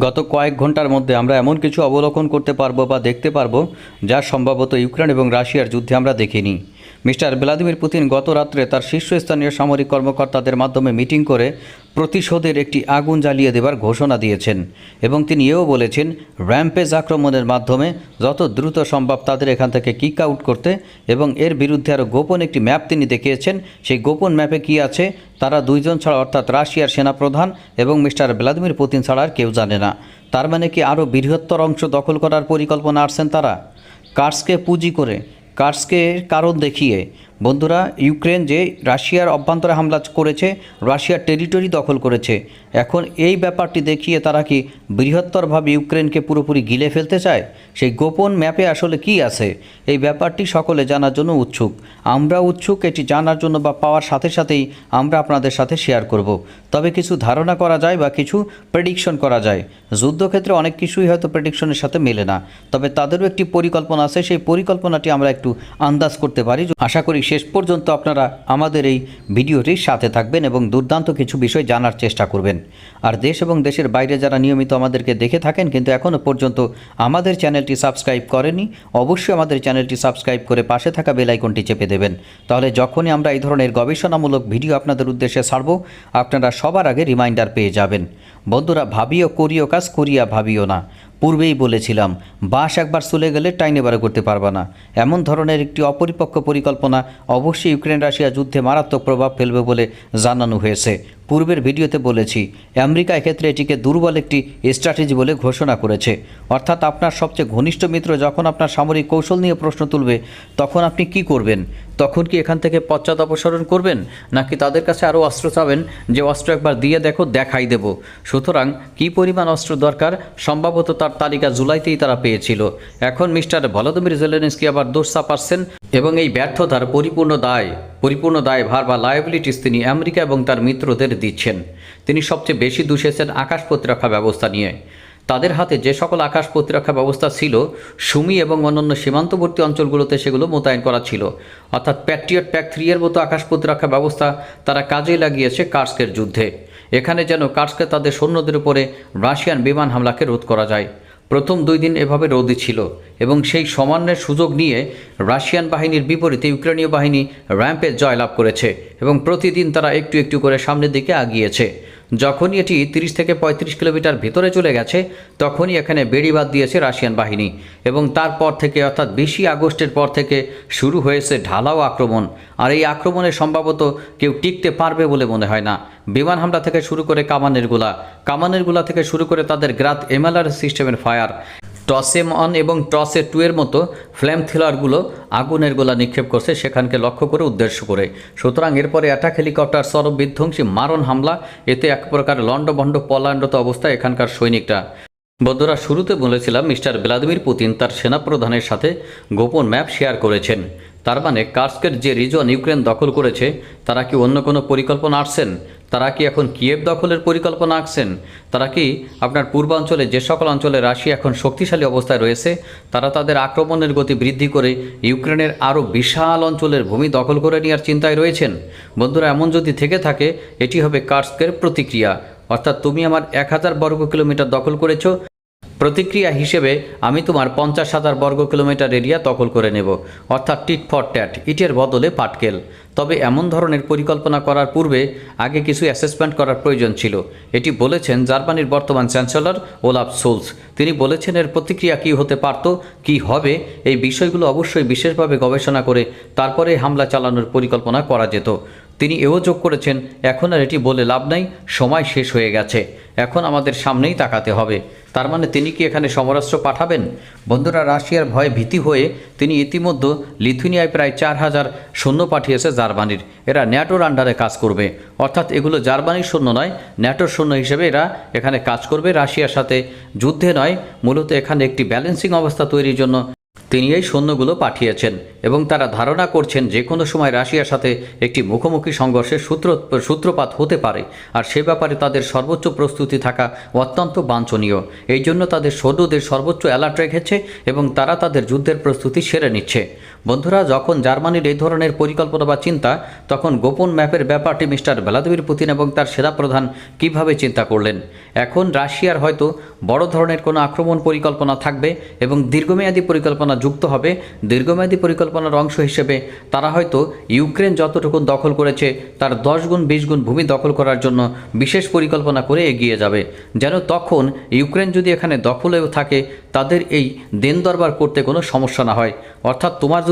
গত কয়েক ঘণ্টার মধ্যে আমরা এমন কিছু অবলোকন করতে পারব বা দেখতে পারব যা সম্ভবত ইউক্রেন এবং রাশিয়ার যুদ্ধে আমরা দেখিনি। মিস্টার ভ্লাদিমির পুতিন গত রাত্রে তার শীর্ষস্থানীয় সামরিক কর্মকর্তাদের মাধ্যমে মিটিং করে প্রতিশোধের একটি আগুন জ্বালিয়ে দেবার ঘোষণা দিয়েছেন এবং তিনি এও বলেছেন, র্যাম্পেজ আক্রমণের মাধ্যমে যত দ্রুত সম্ভব তাদের এখান থেকে কিক আউট করতে এবং এর বিরুদ্ধে আরও গোপন একটি ম্যাপ তিনি দেখিয়েছেন। সেই গোপন ম্যাপে কি আছে তারা দুইজন ছাড়া অর্থাৎ রাশিয়ার সেনাপ্রধান এবং মিস্টার ভ্লাদিমির পুতিন ছাড়া আর কেউ জানে না। তার মানে কি আরও বৃহত্তর অংশ দখল করার পরিকল্পনা আসছেন তারা? কার্সকে পুঁজি করে কার্সকে কারণ দেখিয়ে বন্ধুরা, ইউক্রেন যে রাশিয়ার অভ্যন্তরে হামলা করেছে, রাশিয়ার টেরিটরি দখল করেছে। এখন এই ব্যাপারটি দেখিয়ে তারা কি বৃহত্তরভাবে ইউক্রেনকে পুরোপুরি গিলে ফেলতে চায়? সেই গোপন ম্যাপে আসলে কি আছে? এই ব্যাপারটি সকলে জানার জন্য উৎসুক। আমরা উৎসুক, এটি জানার জন্য বা পাওয়ার সাথে সাথেই আমরা আপনাদের সাথে শেয়ার করব। তবে কিছু ধারণা করা যায় বা কিছু প্রেডিকশন করা যায়। যুদ্ধক্ষেত্রে অনেক কিছুই হয়তো প্রেডিকশনের সাথে মেলে না। তবে তাদেরও একটি পরিকল্পনা আছে। সেই পরিকল্পনাটি আমরা একটু আন্দাজ করতে পারি। আশা করি শেষ পর্যন্ত আপনারা আমাদের এই ভিডিওটির সাথে থাকবেন এবং দুর্দান্ত কিছু বিষয় জানার চেষ্টা করবেন। আর দেশ এবং দেশের বাইরে যারা নিয়মিত আমাদেরকে দেখে থাকেন, কিন্তু এখনও পর্যন্ত আমাদের চ্যানেলটি সাবস্ক্রাইব করেনি, অবশ্যই আমাদের চ্যানেলটি সাবস্ক্রাইব করে পাশে থাকা বেল আইকনটি চেপে দেবেন। তাহলে যখনই আমরা এই ধরনের গবেষণামূলক ভিডিও আপনাদের উদ্দেশ্যে ছাড়ব, আপনারা সবার আগে রিমাইন্ডার পেয়ে যাবেন। বন্ধুরা, ভাবিও করিও কাজ, করিয়া ভাবিও না। পূর্বেই বলেছিলাম, বাস একবার চলে গেলে টাইনে বারে করতে পারবে না। এমন ধরনের একটি অপরিপক্ক পরিকল্পনা অবশ্যই ইউক্রেন রাশিয়া যুদ্ধে মারাত্মক প্রভাব ফেলবে বলে জানানো হয়েছে। পূর্বের ভিডিওতে বলেছি, আমেরিকা এক্ষেত্রে এটিকে দুর্বল একটি স্ট্র্যাটেজি বলে ঘোষণা করেছে। অর্থাৎ আপনার সবচেয়ে ঘনিষ্ঠ মিত্র যখন আপনার সামরিক কৌশল নিয়ে প্রশ্ন তুলবে, তখন আপনি কি করবেন? তখন কি এখান থেকে পশ্চাৎ অপসারণ করবেন? নাকি তাদের কাছে আরও অস্ত্র চাবেন? যে অস্ত্র একবার দিয়ে দেখো, দেখাই দেব। সুতরাং কি পরিমাণ অস্ত্র দরকার? সম্ভবত তার তালিকা জুলাইতেই তারা পেয়েছিল। এখন মিস্টার ভলোদিমির জেলেনস্কি আবার দোষ চাপাচ্ছেন এবং এই ব্যর্থতার পরিপূর্ণ দায় পরিপূর্ণ দায়, ভার বা লায়াবিলিটিস তিনি আমেরিকা এবং তার মিত্রদের দিচ্ছেন। তিনি সবচেয়ে বেশি দূষেছেন আকাশ প্রতিরক্ষা ব্যবস্থা নিয়ে। তাদের হাতে যে সকল আকাশ প্রতিরক্ষা ব্যবস্থা ছিল, সুমি এবং অন্যান্য সীমান্তবর্তী অঞ্চলগুলোতে সেগুলো মোতায়েন করা ছিল। অর্থাৎ প্যাট্রিয়ট প্যাক থ্রি এর মতো আকাশ প্রতিরক্ষা ব্যবস্থা তারা কাজে লাগিয়েছে কার্সকের যুদ্ধে। এখানে যেন কার্সকে তাদের সৈন্যদের উপরে রাশিয়ান বিমান হামলাকে রোধ করা যায়। প্রথম দুই দিন এভাবে রোদে ছিল এবং সেই সমান্যের সুযোগ নিয়ে রাশিয়ান বাহিনীর বিপরীতে ইউক্রেনীয় বাহিনী র্যাম্পে জয়লাভ করেছে এবং প্রতিদিন তারা একটু একটু করে সামনের দিকে আগিয়েছে। যখনই এটি তিরিশ থেকে পঁয়ত্রিশ কিলোমিটার ভিতরে চলে গেছে, তখনই এখানে বেড়িবাদ দিয়েছে রাশিয়ান বাহিনী। এবং তারপর থেকে, অর্থাৎ বিশই আগস্টের পর থেকে শুরু হয়েছে ঢালাও আক্রমণ। আর এই আক্রমণে সম্ভবত কেউ টিকতে পারবে বলে মনে হয় না। বিমান হামলা থেকে শুরু করে কামানের গোলা। কামানের গোলা থেকে শুরু করে তাদের গ্রাত এমএলআর সিস্টেমের ফায়ার। টসেম অন এবং টসে টু এর মতো ফ্ল্যাম থ্রিলারগুলো আগুনের গোলা নিক্ষেপ করছে সেখানকে লক্ষ্য করে, উদ্দেশ্য করে। সুতরাং এরপরে অ্যাটাক হেলিকপ্টার সরব বিধ্বংসী মারণ হামলা, এতে এক প্রকার লণ্ডভণ্ড পলাণ্ডত অবস্থায় এখানকার সৈনিকরা। বন্ধুরা, শুরুতে বলেছিলাম মিস্টার ভ্লাদিমির পুতিন তার সেনাপ্রধানের সাথে গোপন ম্যাপ শেয়ার করেছেন। তার মানে কার্সকের যে রিজন ইউক্রেন দখল করেছে, তারা কি অন্য কোনো পরিকল্পনা আসছেন তারা কি এখন কিয়েভ দখলের পরিকল্পনা আঁকছেন তারা কি আপনার পূর্বাঞ্চলে যে সকল অঞ্চলে রাশিয়া এখন শক্তিশালী অবস্থায় রয়েছে, তারা তাদের আক্রমণের গতি বৃদ্ধি করে ইউক্রেনের আরও বিশাল অঞ্চলের ভূমি দখল করে নেওয়ার চিন্তায় রয়েছেন? বন্ধুরা, এমন যদি থেকে থাকে, এটি হবে কার্সকের প্রতিক্রিয়া। অর্থাৎ তুমি আমার এক হাজার বর্গ কিলোমিটার দখল করেছ প্রতিক্রিয়া হিসেবে আমি তোমার পঞ্চাশ হাজার বর্গ কিলোমিটার এরিয়া দখল করে নেব, অর্থাৎ টিট ফর ট্যাট, ইটের বদলে পাটকেল। তবে এমন ধরনের পরিকল্পনা করার পূর্বে আগে কিছু অ্যাসেসমেন্ট করার প্রয়োজন ছিল। এটি বলেছেন জার্মানির বর্তমান চ্যান্সেলর ওলাফ সোলস। তিনি বলেছেন এর প্রতিক্রিয়া কী হতে পারত, কি হবে, এই বিষয়গুলো অবশ্যই বিশেষভাবে গবেষণা করে তারপরে হামলা চালানোর পরিকল্পনা করা যেত। তিনি এও যোগ করেছেন, এখন আর এটি বলে লাভ নাই, সময় শেষ হয়ে গেছে, এখন আমাদের সামনেই তাকাতে হবে। তার মানে তিনি কি এখানে সমরাস্ত্র পাঠাবেন? বন্ধুরা, রাশিয়ার ভয়ে ভীতি হয়ে তিনি ইতিমধ্যে লিথুনিয়ায় প্রায় চার হাজার সৈন্য পাঠিয়েছে জার্মানির। এরা ন্যাটোর আন্ডারে কাজ করবে। অর্থাৎ এগুলো জার্মানির সৈন্য নয়, ন্যাটোর সৈন্য হিসেবে এরা এখানে কাজ করবে। রাশিয়ার সাথে যুদ্ধে নয়, মূলত এখানে একটি ব্যালেন্সিং অবস্থা তৈরির জন্য তিনি এই সৈন্যগুলো পাঠিয়েছেন এবং তারা ধারণা করছেন যে কোনো সময় রাশিয়ার সাথে একটি মুখোমুখি সংঘর্ষের সূত্র, সূত্রপাত হতে পারে, আর সে ব্যাপারে তাদের সর্বোচ্চ প্রস্তুতি থাকা অত্যন্ত বাঞ্ছনীয়। এই জন্য তাদের সৈন্যদের সর্বোচ্চ অ্যালার্ট রেখেছে এবং তারা তাদের যুদ্ধের প্রস্তুতি সেরে নিচ্ছে। বন্ধুরা, যখন জার্মানির এই ধরনের পরিকল্পনা বা চিন্তা, তখন গোপন ম্যাপের ব্যাপারটি মিস্টার ভ্লাদিমির পুতিন এবং তার সেরা প্রধান কীভাবে চিন্তা করলেন? এখন রাশিয়ার হয়তো বড় ধরনের কোনো আক্রমণ পরিকল্পনা থাকবে এবং দীর্ঘমেয়াদী পরিকল্পনা যুক্ত হবে। দীর্ঘমেয়াদী পরিকল্পনার অংশ হিসেবে তারা হয়তো ইউক্রেন যতটুকু দখল করেছে, তার দশ গুণ, বিশ গুণ ভূমি দখল করার জন্য বিশেষ পরিকল্পনা করে এগিয়ে যাবে। যেন তখন ইউক্রেন যদি এখানে দখলেও থাকে, তাদের এই দেন দরবার করতে কোনো সমস্যা না হয়। অর্থাৎ তোমার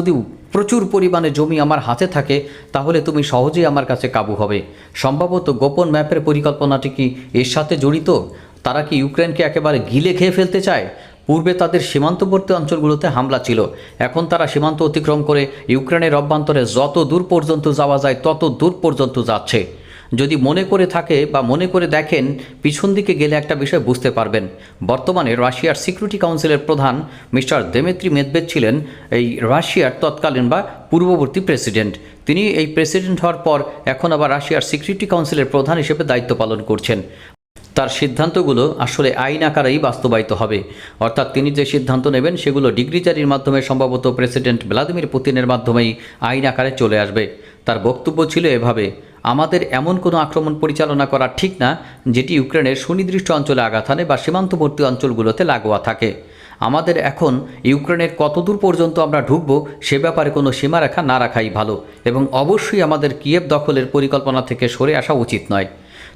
প্রচুর পরিমাণে জমি আমার হাতে থাকে, তাহলে তুমি সহজেই আমার কাছে কাবু হবে। সম্ভবত গোপন ম্যাপের পরিকল্পনাটি কি এর সাথে জড়িত? তারা কি ইউক্রেনকে একেবারে গিলে খেয়ে ফেলতে চায়? পূর্বে তাদের সীমান্তবর্তী অঞ্চলগুলোতে হামলা ছিল। এখন তারা সীমান্ত অতিক্রম করে ইউক্রেনের অভ্যন্তরে যত দূর পর্যন্ত যাওয়া যায়, তত দূর পর্যন্ত যাচ্ছে। যদি মনে করে থাকে বা মনে করে দেখেন, পিছন দিকে গেলে একটা বিষয় বুঝতে পারবেন। বর্তমানে রাশিয়ার সিকিউরিটি কাউন্সিলের প্রধান মিস্টার দেমেত্রি মেদবেদ ছিলেন এই রাশিয়ার তৎকালীন বা পূর্ববর্তী প্রেসিডেন্ট। তিনি এই প্রেসিডেন্ট হওয়ার পর এখন আবার রাশিয়ার সিকিউরিটি কাউন্সিলের প্রধান হিসেবে দায়িত্ব পালন করছেন। তার সিদ্ধান্তগুলো আসলে আইন আকারেই বাস্তবায়িত হবে। অর্থাৎ তিনি যে সিদ্ধান্ত নেবেন, সেগুলো ডিগ্রি জারির মাধ্যমে সম্ভবত প্রেসিডেন্ট ভ্লাদিমির পুতিনের মাধ্যমেই আইন আকারে চলে আসবে। তার বক্তব্য ছিল এভাবে আমাদের এমন কোনো আক্রমণ পরিচালনা করা ঠিক না, যেটি ইউক্রেনের সুনির্দিষ্ট অঞ্চলে আঘাত হানে বা সীমান্তবর্তী অঞ্চলগুলোতে লাগোয়া থাকে। আমাদের এখন ইউক্রেনের কতদূর পর্যন্ত আমরা ঢুকব, সে ব্যাপারে কোনো সীমারেখা না রাখাই ভালো, এবং অবশ্যই আমাদের কিয়েব দখলের পরিকল্পনা থেকে সরে আসা উচিত নয়।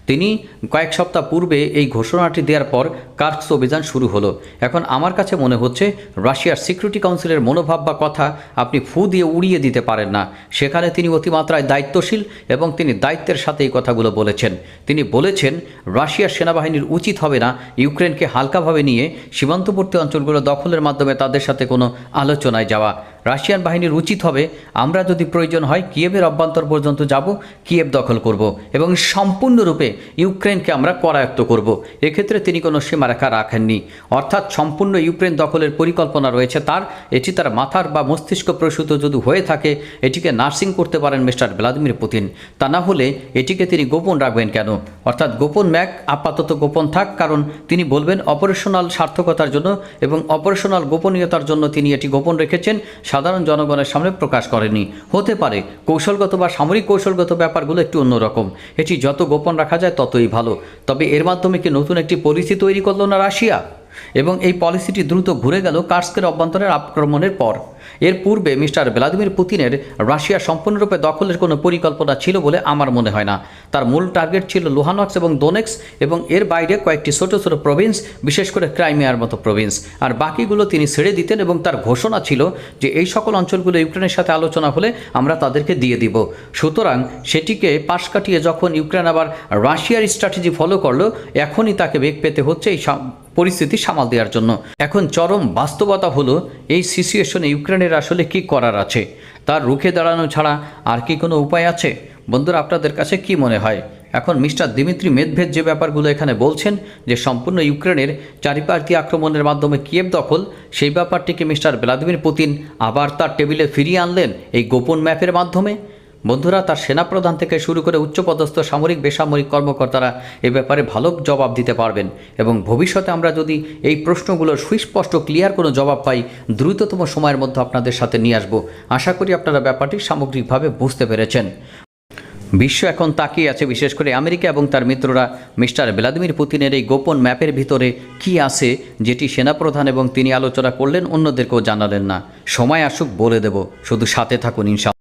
তিনি কয়েক সপ্তাহ পূর্বে এই ঘোষণাটি দেওয়ার পর কার্কস অভিযান শুরু হলো। এখন আমার কাছে মনে হচ্ছে রাশিয়ার সিকিউরিটি কাউন্সিলের মনোভাব বা কথা আপনি ফু দিয়ে উড়িয়ে দিতে পারেন না। সেখানে তিনি অতিমাত্রায় দায়িত্বশীল এবং তিনি দায়িত্বের সাথে এই কথাগুলো বলেছেন। তিনি বলেছেন, রাশিয়ার সেনাবাহিনীর উচিত হবে না ইউক্রেনকে হালকাভাবে নিয়ে সীমান্তবর্তী অঞ্চলগুলো দখলের মাধ্যমে তাদের সাথে কোনো আলোচনায় যাওয়া। রাশিয়ান বাহিনীর উচিত হবে, আমরা যদি প্রয়োজন হয় কিয়েভের অভ্যন্তর পর্যন্ত যাব, কিয়েভ দখল করব এবং সম্পূর্ণরূপে ইউক্রেনকে আমরা করায়ত্ত করব। এক্ষেত্রে তিনি কোনো সীমারেখা রাখেননি। অর্থাৎ সম্পূর্ণ ইউক্রেন দখলের পরিকল্পনা রয়েছে তার, এটি তার মাথার বা মস্তিষ্ক প্রসূত যদি হয়ে থাকে, এটিকে নার্সিং করতে পারেন মিস্টার ভ্লাদিমির পুতিন। তা না হলে এটিকে তিনি গোপন রাখবেন কেন? অর্থাৎ গোপন ম্যাক আপাতত গোপন থাক, কারণ তিনি বলবেন অপারেশনাল সার্থকতার জন্য এবং অপারেশনাল গোপনীয়তার জন্য তিনি এটি গোপন রেখেছেন সাধারণ জনগণের সামনে প্রকাশ করেনি। হতে পারে কৌশলগত বা সামরিক কৌশলগত ব্যাপারগুলো একটু অন্যরকম। এটি যত গোপন রাখা যায় ততই ভালো। তবে এর মাধ্যমে কি নতুন একটি পলিসি তৈরি করল না রাশিয়া? এবং এই পলিসিটি দ্রুত ঘুরে গেল কার্সকের অভ্যন্তরের আক্রমণের পর। এর পূর্বে মিস্টার ভ্লাদিমির পুতিনের রাশিয়া সম্পূর্ণরূপে দখলের কোনো পরিকল্পনা ছিল বলে আমার মনে হয় না। তার মূল টার্গেট ছিল লুহানক্স এবং দোনেক্স এবং এর বাইরে কয়েকটি ছোট ছোট প্রভিন্স বিশেষ করে ক্রাইমিয়ার মতো প্রভিন্স আর বাকিগুলো তিনি ছেড়ে দিতেন এবং তার ঘোষণা ছিল যে এই সকল অঞ্চলগুলো ইউক্রেনের সাথে আলোচনা হলে আমরা তাদেরকে দিয়ে দিব। সুতরাং সেটিকে পাশ কাটিয়ে যখন ইউক্রেন আবার রাশিয়ার স্ট্র্যাটেজি ফলো করল, এখনই তাকে বেগ পেতে হচ্ছে এই পরিস্থিতি সামাল দেওয়ার জন্য। এখন চরম বাস্তবতা হলো এই সিচুয়েশনে ইউক্রেনের আসলে কি করার আছে? তার রুখে দাঁড়ানো ছাড়া আর কি কোনো উপায় আছে? বন্ধুরা, আপনাদের কাছে কি মনে হয়? এখন মিস্টার দিমিত্রি মেদভেদ যে ব্যাপারগুলো এখানে বলছেন, যে সম্পূর্ণ ইউক্রেনের চারিপাশ দিয়ে আক্রমণের মাধ্যমে কিয়েভ দখল, সেই ব্যাপারটিকে মিস্টার ভ্লাদিমির পুতিন আবার তার টেবিলে ফিরিয়ে আনলেন এই গোপন ম্যাপের মাধ্যমে? বন্ধুরা, তার সেনাপ্রধান থেকে শুরু করে উচ্চপদস্থ সামরিক, বেসামরিক কর্মকর্তারা এ ব্যাপারে ভালো জবাব দিতে পারবেন এবং ভবিষ্যতে আমরা যদি এই প্রশ্নগুলোর সুস্পষ্ট, ক্লিয়ার কোনো জবাব পাই, দ্রুততম সময়ের মধ্যে আপনাদের সাথে নিয়ে আসব। আশা করি আপনারা ব্যাপারটি সামগ্রিকভাবে বুঝতে পেরেছেন। বিশ্ব এখন তাকিয়ে আছে, বিশেষ করে আমেরিকা এবং তার মিত্ররা। মিস্টার ভ্লাদিমির পুতিনের এই গোপন ম্যাপের ভিতরে কি আছে, যেটি সেনাপ্রধান এবং তিনি আলোচনা করলেন, অন্যদেরকেও জানালেন না। সময় আসুক, বলে দেব। শুধু সাথে থাকুন ইনশা